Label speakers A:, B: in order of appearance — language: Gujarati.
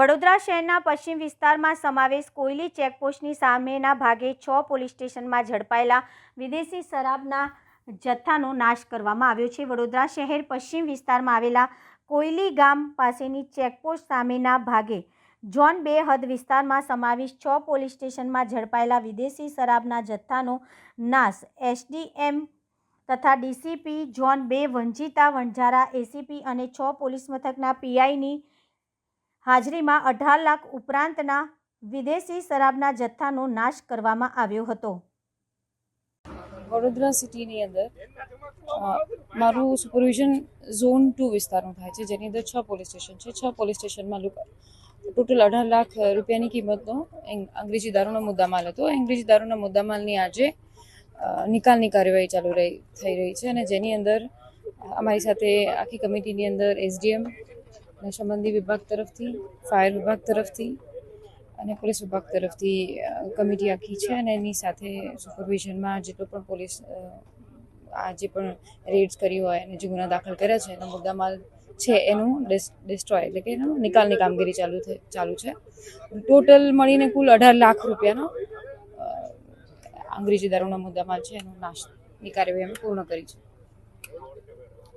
A: વડોદરા શહેરના પશ્ચિમ વિસ્તારમાં સમાવેશ કોયલી ચેકપોસ્ટની સામેના ભાગે છ પોલીસ સ્ટેશનમાં ઝડપાયેલા વિદેશી શરાબના જથ્થાનો નાશ કરવામાં આવ્યો છે. વડોદરા શહેર પશ્ચિમ વિસ્તારમાં આવેલા કોયલી ગામ પાસેની ચેકપોસ્ટ સામેના ભાગે ઝોન બે હદ વિસ્તારમાં સમાવેશ છ પોલીસ સ્ટેશનમાં ઝડપાયેલા વિદેશી શરાબના જથ્થાનો નાશ એસડીએમ તથા ડીસીપી ઝોન બે વંજિતા વણઝારા, એસીપી અને છ પોલીસ મથકના પીઆઈની હાજરીમાં અઢાર લાખ ઉપરાંતના વિદેશી શરાબના જથ્થાનો નાશ કરવામાં આવ્યો હતો.
B: વડોદરા સિટીની અંદર મારું સુપરવિઝન ઝોન ટુ વિસ્તારનું થાય છે, જેની અંદર છ પોલીસ સ્ટેશન છે. છ પોલીસ સ્ટેશનમાં લોકો ટોટલ અઢાર લાખ રૂપિયાની કિંમતનો અંગ્રેજી દારૂનો મુદ્દામાલ હતો. અંગ્રેજી દારૂના મુદ્દામાલની આજે નિકાલની કાર્યવાહી ચાલુ રહી, થઈ રહી છે અને જેની અંદર અમારી સાથે આખી કમિટીની અંદર એસડીએમ અને સંબંધી વિભાગ તરફથી, ફાયર વિભાગ તરફથી અને પોલીસ વિભાગ તરફથી કમિટી આખી છે અને એની સાથે સુપરવિઝનમાં જેટલો પણ પોલીસ આ જે પણ રેડ્સ કરી હોય અને જે ગુના દાખલ કર્યા છે, એનો મુદ્દામાલ છે, એનું ડિસ્ટ્રોય એટલે કે એનો નિકાલની કામગીરી ચાલુ ચાલુ છે. ટોટલ મળીને કુલ અઢાર લાખ રૂપિયાનો અંગ્રેજી દારૂનો મુદ્દામાલ છે, એનો નાશની કાર્યવાહી અમે પૂર્ણ કરી છે.